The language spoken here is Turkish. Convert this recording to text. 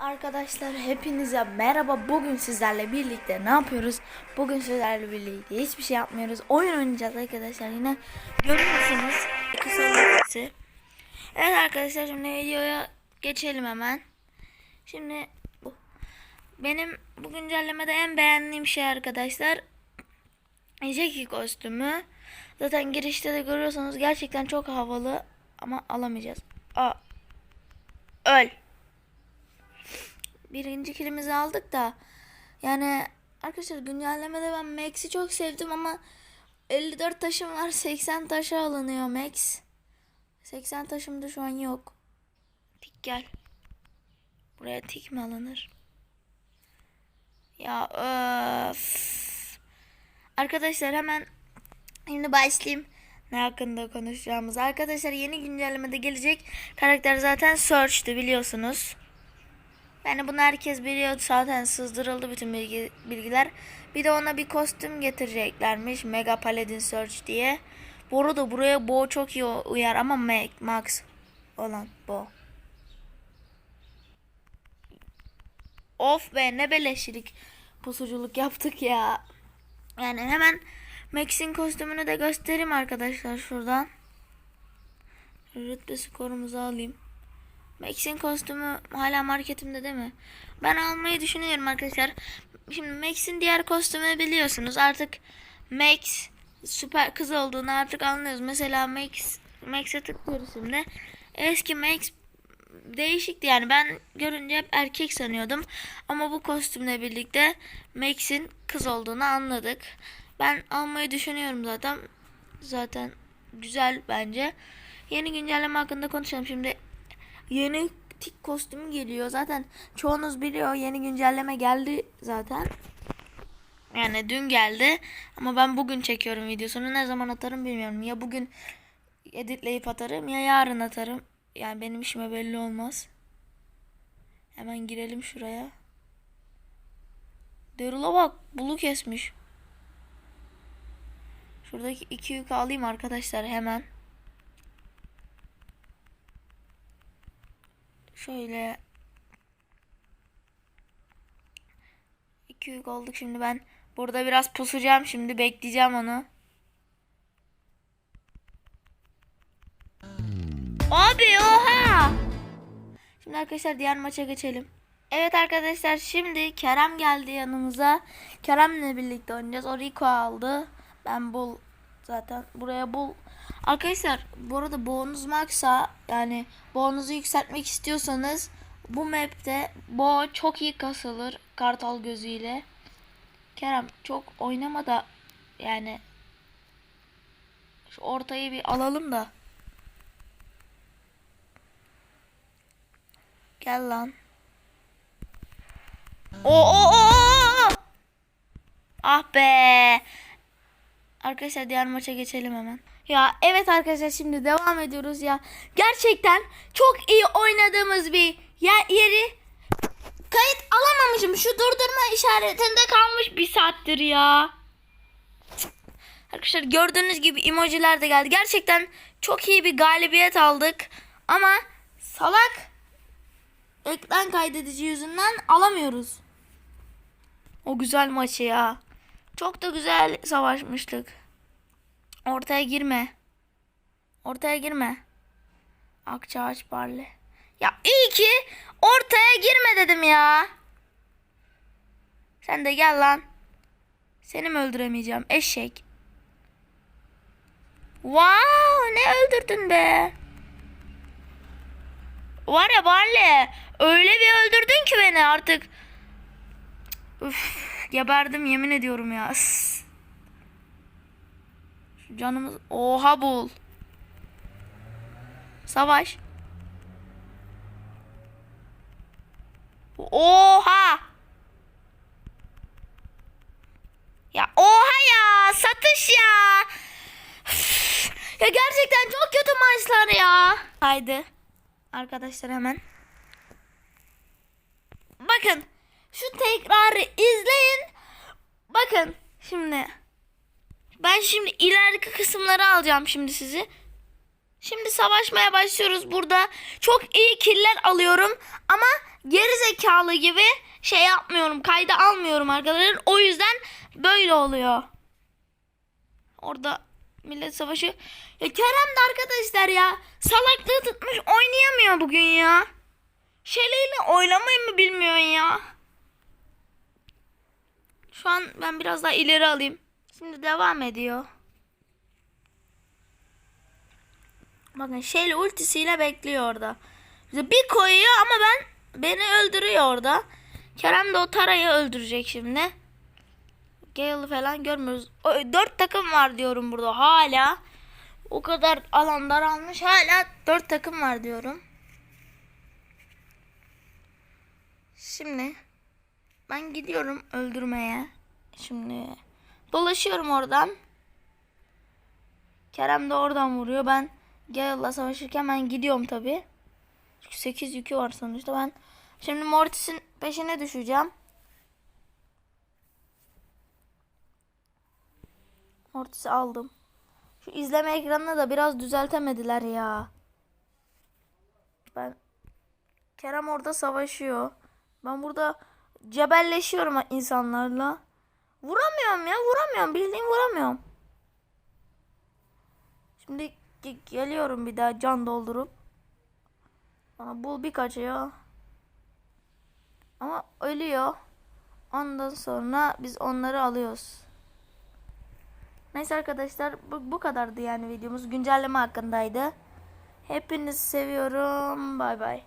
Arkadaşlar hepinize merhaba. Bugün sizlerle birlikte ne yapıyoruz? Bugün sizlerle birlikte hiçbir şey yapmıyoruz. Oyun oynayacağız arkadaşlar. Yine görüyorsunuz. Kısa öncesi. Evet arkadaşlar şimdi videoya geçelim hemen. Şimdi bu. Benim bu güncellemede en beğendiğim şey arkadaşlar Jackie kostümü. Zaten girişte de görüyorsunuz gerçekten çok havalı ama alamayacağız. Aa. Öl birinci kilimizi aldık da. Yani arkadaşlar güncellemede ben Max'i çok sevdim ama 54 taşım var 80 taşa alınıyor Max. 80 taşım da şu an yok. Tik gel. Buraya tik mi alınır? Ya öf. Arkadaşlar hemen şimdi başlayayım ne hakkında konuşacağımız arkadaşlar yeni güncellemede gelecek karakter zaten Search'tü biliyorsunuz yani bunu herkes biliyor zaten sızdırıldı bütün bilgi, bilgiler. Bir de ona bir kostüm getireceklermiş. Mega Paladin Search diye. Bu arada buraya Bo çok iyi uyar ama Max olan Bo. Of be ne beleşirik pusuculuk yaptık ya. Yani hemen Max'in kostümünü de göstereyim arkadaşlar şuradan. Rütbe skorumuzu alayım. Max'in kostümü hala marketimde değil mi? Ben almayı düşünüyorum arkadaşlar. Şimdi Max'in diğer kostümünü biliyorsunuz. Artık Max süper kız olduğunu artık anlıyoruz. Mesela Max Max'e tıklıyoruz şimdi. Eski Max değişikti yani ben görünce hep erkek sanıyordum. Ama bu kostümle birlikte Max'in kız olduğunu anladık. Ben almayı düşünüyorum zaten. Zaten güzel bence. Yeni güncelleme hakkında konuşalım. Şimdi yeni tik kostümü geliyor. Zaten çoğunuz biliyor yeni güncelleme geldi zaten. Yani dün geldi ama ben bugün çekiyorum videosunu. Ne zaman atarım bilmiyorum. Ya bugün editleyip atarım ya yarın atarım. Yani benim işime belli olmaz. Hemen girelim şuraya. Daryl'a bak bulu kesmiş. Şuradaki iki yükü alayım arkadaşlar hemen. Şöyle iki yük olduk şimdi ben burada biraz pusacağım şimdi bekleyeceğim onu. Abi oha! Şimdi arkadaşlar diğer maça geçelim. Evet arkadaşlar şimdi Kerem geldi yanımıza. Kerem'le birlikte oynayacağız. O Rico aldı. Ben bul zaten buraya bul. Arkadaşlar bu arada bonus max'a yani bonusu yükseltmek istiyorsanız bu map'te bo çok iyi kasılır kartal gözüyle. Kerem çok oynama da yani şu ortayı bir alalım da. Gel lan. O o o. Ah be. Arkadaşlar diğer maça geçelim hemen. Ya evet arkadaşlar şimdi devam ediyoruz ya. Gerçekten çok iyi oynadığımız bir yer, yeri kayıt alamamışım. Şu durdurma işaretinde kalmış bir saattir ya. Arkadaşlar gördüğünüz gibi emojiler de geldi. Gerçekten çok iyi bir galibiyet aldık. Ama salak ekran kaydedici yüzünden alamıyoruz. O güzel maçı ya. Çok da güzel savaşmıştık. Ortaya girme. Ortaya girme. Akçaağaç Barley. Ya iyi ki ortaya girme dedim ya. Sen de gel lan. Seni mi öldüremeyeceğim eşek. Wow ne öldürdün be. Var ya Barley öyle bir öldürdün ki beni artık. Üf, geberdim yemin ediyorum ya. Şu canımız oha bul. Savaş. Oha. Ya oha ya satış ya. Ya gerçekten çok kötü maçlar ya. Haydi. Arkadaşlar hemen. Bakın. Şu tekrarı izleyin. Bakın şimdi. Ben şimdi ileriki kısımları alacağım şimdi sizi. Şimdi savaşmaya başlıyoruz burada. Çok iyi killer alıyorum ama geri zeka zekalı gibi şey yapmıyorum. Kayda almıyorum arkadaşlar. O yüzden böyle oluyor. Orada millet savaşı. Ya Kerem de arkadaşlar ya salaklığı tutmuş oynayamıyor bugün ya. Şeleyle oynamayı mı bilmiyorsun ya? Şu an ben biraz daha ileri alayım. Şimdi devam ediyor. Bakın Shelly ultisiyle bekliyor orada. Bize bir koyuyor ama ben beni öldürüyor orada. Kerem de o Tara'yı öldürecek şimdi. Gale'ı falan görmüyoruz. O, dört takım var diyorum burada hala. O kadar alan daralmış hala dört takım var diyorum. Şimdi ben gidiyorum öldürmeye. Şimdi dolaşıyorum oradan. Kerem de oradan vuruyor. Ben Gale'la savaşırken ben gidiyorum tabi. Çünkü 8 yükü var sonuçta. Ben şimdi Mortis'in peşine düşeceğim. Mortis'i aldım. Şu izleme ekranını da biraz düzeltemediler ya. Ben Kerem orada savaşıyor. Ben burada cebelleşiyorum insanlarla. Vuramıyorum ya vuramıyorum. Bildiğin vuramıyorum. Şimdi ge- geliyorum bir daha can doldurup. Bana bul bir kaçıyor. Ama ölüyor. Ondan sonra biz onları alıyoruz. Neyse arkadaşlar bu, bu kadardı yani videomuz. Güncelleme hakkındaydı. Hepinizi seviyorum. Bay bay.